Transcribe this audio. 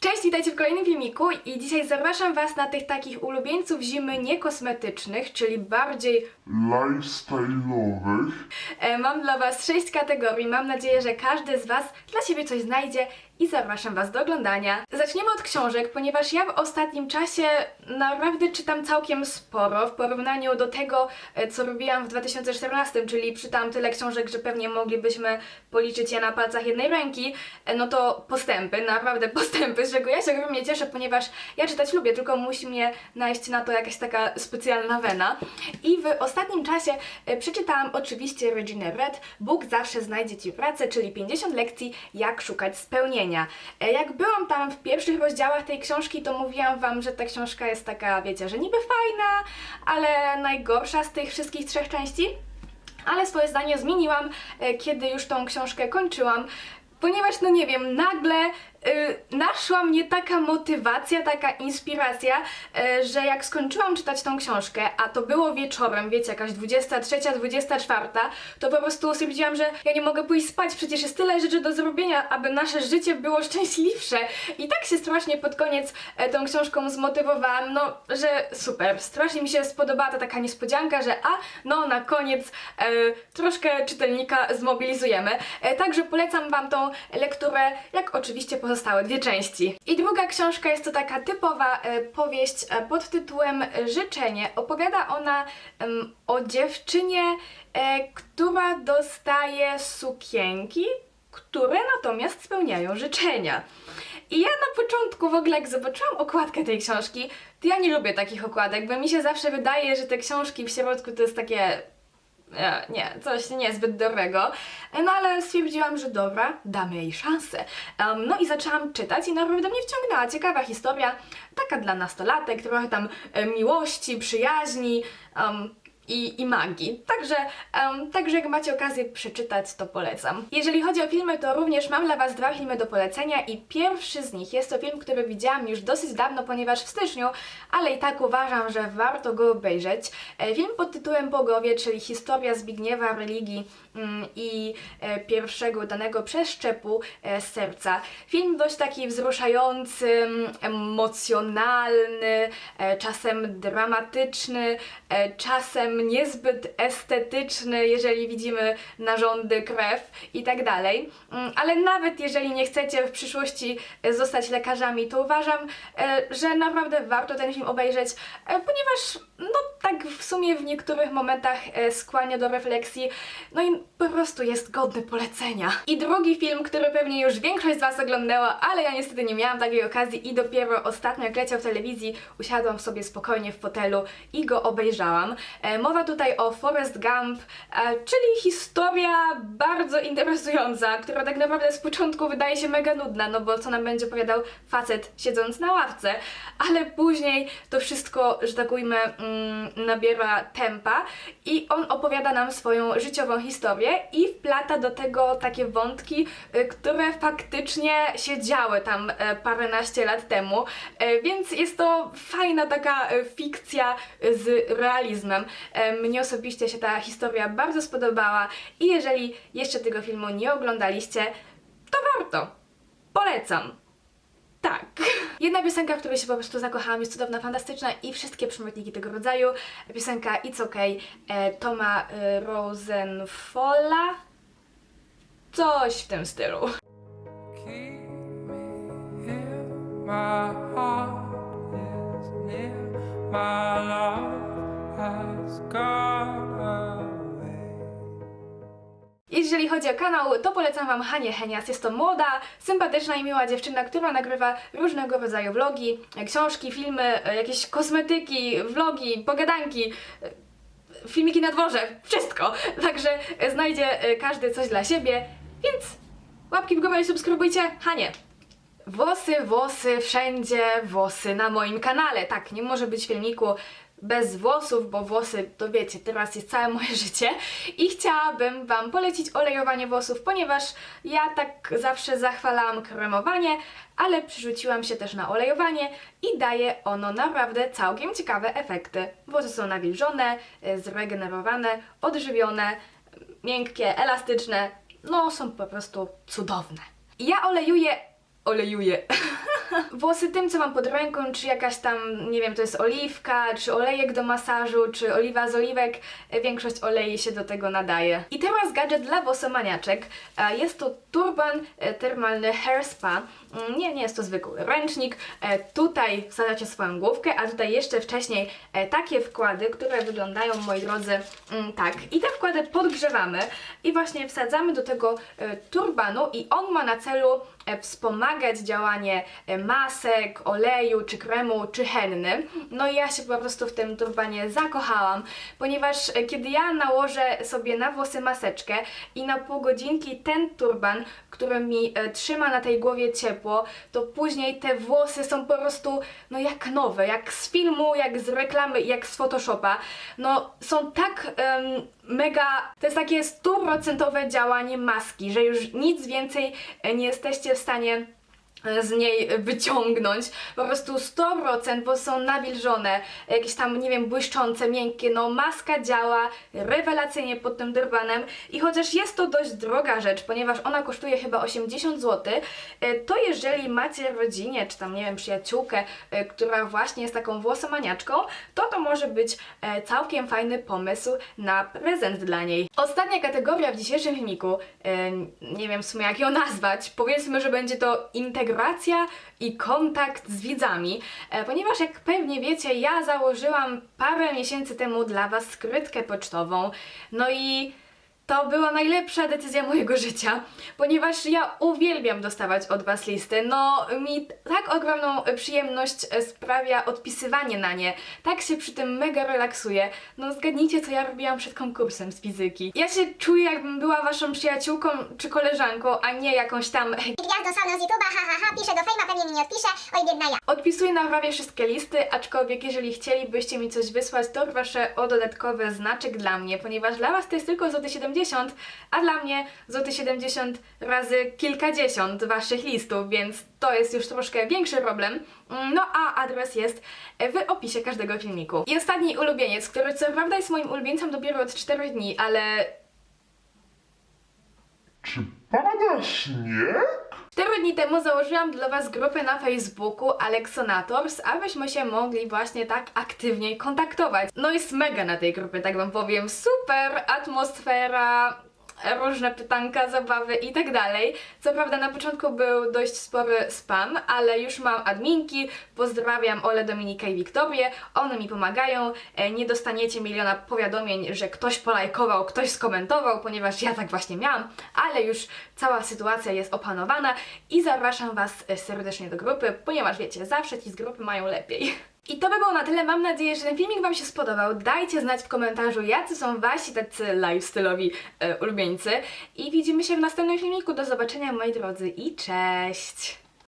Cześć, witajcie w kolejnym filmiku i dzisiaj zapraszam Was na tych takich ulubieńców zimy niekosmetycznych, czyli bardziej lifestyle'owych. e, mam dla Was sześć kategorii. Mam nadzieję, że każdy z Was dla siebie coś znajdzie i zapraszam Was do oglądania. Zaczniemy od książek, ponieważ ja w ostatnim czasie naprawdę czytam całkiem sporo w porównaniu do tego, e, co robiłam w 2014, czyli czytałam tyle książek, że pewnie moglibyśmy policzyć je na palcach jednej ręki. E, No to postępy, naprawdę postępy, z czego ja się ogromnie cieszę, ponieważ ja czytać lubię, tylko musi mnie najść na to jakaś taka specjalna wena. I w ostatnim czasie e, przeczytałam oczywiście Regina Red, Bóg zawsze znajdzie Ci pracę, czyli 50 lekcji, jak szukać spełnienia. E, Jak byłam tam w pierwszych rozdziałach tej książki, to mówiłam Wam, że ta książka jest taka, wiecie, że niby fajna, ale najgorsza z tych wszystkich trzech części. Ale swoje zdanie zmieniłam, e, kiedy już tą książkę kończyłam, ponieważ, no nie wiem, nagle y, naszła mnie taka motywacja, taka inspiracja, y, że jak skończyłam czytać tą książkę, a to było wieczorem, wiecie, jakaś 23, 24, to po prostu stwierdziłam, że ja nie mogę pójść spać, przecież jest tyle rzeczy do zrobienia, aby nasze życie było szczęśliwsze. I tak się strasznie pod koniec e, tą książką zmotywowałam, no, że super, strasznie mi się spodobała ta taka niespodzianka, że a, no na koniec e, troszkę czytelnika zmobilizujemy. E, także polecam Wam tą lekturę, jak oczywiście pozostałe dwie części. I druga książka jest to taka typowa e, powieść e, pod tytułem Życzenie. Opowiada ona o dziewczynie, e, która dostaje sukienki, które natomiast spełniają życzenia. I ja na początku w ogóle, jak zobaczyłam okładkę tej książki, to ja nie lubię takich okładek, bo mi się zawsze wydaje, że te książki w środku to jest takie nie, coś niezbyt dobrego. E, No ale stwierdziłam, że dobra, damy jej szansę. Em, no i zaczęłam czytać i naprawdę mnie wciągnęła. Ciekawa historia, taka dla nastolatek, trochę tam e, miłości, przyjaźni. em, i, i magii. Także, em, także jak macie okazję przeczytać, to polecam. Jeżeli chodzi o filmy, to również mam dla Was dwa filmy do polecenia i pierwszy z nich jest to film, który widziałam już dosyć dawno, ponieważ w styczniu, ale i tak uważam, że warto go obejrzeć. E, Film pod tytułem Bogowie, czyli historia Zbigniewa, religii mm, i e, pierwszego danego przeszczepu e, serca. Film dość taki wzruszający, mm, emocjonalny, e, czasem dramatyczny, e, czasem niezbyt estetyczny, jeżeli widzimy narządy, krew i tak dalej. Mm, Ale nawet jeżeli nie chcecie w przyszłości e, zostać lekarzami, to uważam, e, że naprawdę warto ten film obejrzeć, e, ponieważ no tak sumie w niektórych momentach e, skłania do refleksji, no i po prostu jest godny polecenia. I drugi film, który pewnie już większość z Was oglądała, ale ja niestety nie miałam takiej okazji i dopiero ostatnio jak leciał w telewizji, usiadłam sobie spokojnie w fotelu i go obejrzałam. E, Mowa tutaj o Forrest Gump, e, czyli historia bardzo interesująca, która tak naprawdę z początku wydaje się mega nudna, no bo co nam będzie opowiadał facet siedząc na ławce, ale później to wszystko, że tak ujmę, mm, nabiera tempa i on opowiada nam swoją życiową historię i wplata do tego takie wątki, y, które faktycznie się działy tam e, paręnaście lat temu, E, więc jest to fajna taka e, fikcja e, z realizmem. E, Mnie osobiście się ta historia bardzo spodobała i jeżeli jeszcze tego filmu nie oglądaliście, to warto. Polecam. Tak. Jedna piosenka, w której się po prostu zakochałam, jest cudowna, fantastyczna i wszystkie przymiotniki tego rodzaju. Piosenka It's Okay e, Toma e, Rosenfolla. Coś w tym stylu. My heart is near. My love Jeżeli chodzi o kanał, to polecam Wam Hanię Henias. Jest to młoda, sympatyczna i miła dziewczyna, która nagrywa różnego rodzaju vlogi, książki, filmy, jakieś kosmetyki, vlogi, pogadanki, filmiki na dworze, wszystko. Także znajdzie e, każdy coś dla siebie, więc łapki w górę i subskrybujcie Hanię. Włosy, włosy, wszędzie włosy na moim kanale. Tak, nie może być filmiku bez włosów, bo włosy, to wiecie, teraz jest całe moje życie. I chciałabym Wam polecić olejowanie włosów, ponieważ ja tak zawsze zachwalałam kremowanie, ale przerzuciłam się też na olejowanie i daje ono naprawdę całkiem ciekawe efekty. Włosy są nawilżone, y, zregenerowane, odżywione, miękkie, elastyczne, no są po prostu cudowne. Ja olejuję olejuję. Włosy tym, co mam pod ręką, czy jakaś tam, nie wiem, to jest oliwka, czy olejek do masażu, czy oliwa z oliwek, e, większość olei się do tego nadaje. I teraz gadżet dla włosomaniaczek. E, Jest to turban e, termalny Hair Spa. Mm, Nie, nie jest to zwykły ręcznik. Tutaj wsadzacie swoją główkę, a tutaj jeszcze wcześniej takie wkłady, które wyglądają, moi drodzy, mm, tak. I te wkłady podgrzewamy i właśnie wsadzamy do tego turbanu i on ma na celu wspomagać działanie e, masek, oleju, czy kremu, czy henny. No i ja się po prostu w tym turbanie zakochałam, ponieważ e, kiedy ja nałożę sobie na włosy maseczkę i na pół godzinki ten turban, który mi e, trzyma na tej głowie ciepło, to później te włosy są po prostu no jak nowe, jak z filmu, jak z reklamy, jak z Photoshopa. No są tak em, mega, to jest takie stuprocentowe działanie maski, że już nic więcej nie jesteście w stanie z niej wyciągnąć. Po prostu 100%, bo są nawilżone, jakieś tam, nie wiem, błyszczące, miękkie. No, maska działa rewelacyjnie pod tym turbanem i chociaż jest to dość droga rzecz, ponieważ ona kosztuje chyba 80 zł, e, to jeżeli macie rodzinie, czy tam, nie wiem, przyjaciółkę, e, która właśnie jest taką włosomaniaczką, to to może być e, całkiem fajny pomysł na prezent dla niej. Ostatnia kategoria w dzisiejszym filmiku, nie wiem w sumie jak ją nazwać, powiedzmy, że będzie to integracja i kontakt z widzami, e, ponieważ jak pewnie wiecie, ja założyłam parę miesięcy temu dla Was skrytkę pocztową, no i to była najlepsza decyzja mojego życia, ponieważ ja uwielbiam dostawać od Was listy. No, mi tak ogromną przyjemność e, sprawia odpisywanie na nie. Tak się przy tym mega relaksuję. No, zgadnijcie, co ja robiłam przed konkursem z fizyki. Ja się czuję, jakbym była Waszą przyjaciółką czy koleżanką, a nie jakąś tam Gwiazdą sławną z YouTube'a, ha, ha, ha, piszę do fejma, pewnie mi nie odpisze, oj biedna ja. Odpisuję na prawie wszystkie listy, aczkolwiek jeżeli chcielibyście mi coś wysłać, to proszę o dodatkowy znaczek dla mnie, ponieważ dla Was to jest tylko złoty 70, a dla mnie złoty 70 razy kilkadziesiąt Waszych listów, więc to jest już troszkę większy problem. No a adres jest w opisie każdego filmiku. I ostatni ulubieniec, który co prawda jest moim ulubieńcem dopiero od 4 dni, ale Czy pada śnieg? Cztery dni temu założyłam dla Was grupę na Facebooku Alexonators, abyśmy się mogli właśnie tak aktywniej kontaktować. No jest mega na tej grupie, tak Wam powiem. Super atmosfera, różne pytanka, zabawy i tak dalej. Co prawda na początku był dość spory spam, ale już mam adminki, pozdrawiam Ole, Dominikę i Wiktorię, one mi pomagają, e, nie dostaniecie miliona powiadomień, że ktoś polajkował, ktoś skomentował, ponieważ ja tak właśnie miałam, ale już cała sytuacja jest opanowana i zapraszam Was serdecznie do grupy, ponieważ wiecie, zawsze ci z grupy mają lepiej. I to by było na tyle. Mam nadzieję, że ten filmik Wam się spodobał. Dajcie znać w komentarzu, jacy są Wasi tacy lifestyle'owi e, ulubieńcy. I widzimy się w następnym filmiku. Do zobaczenia, moi drodzy, i cześć!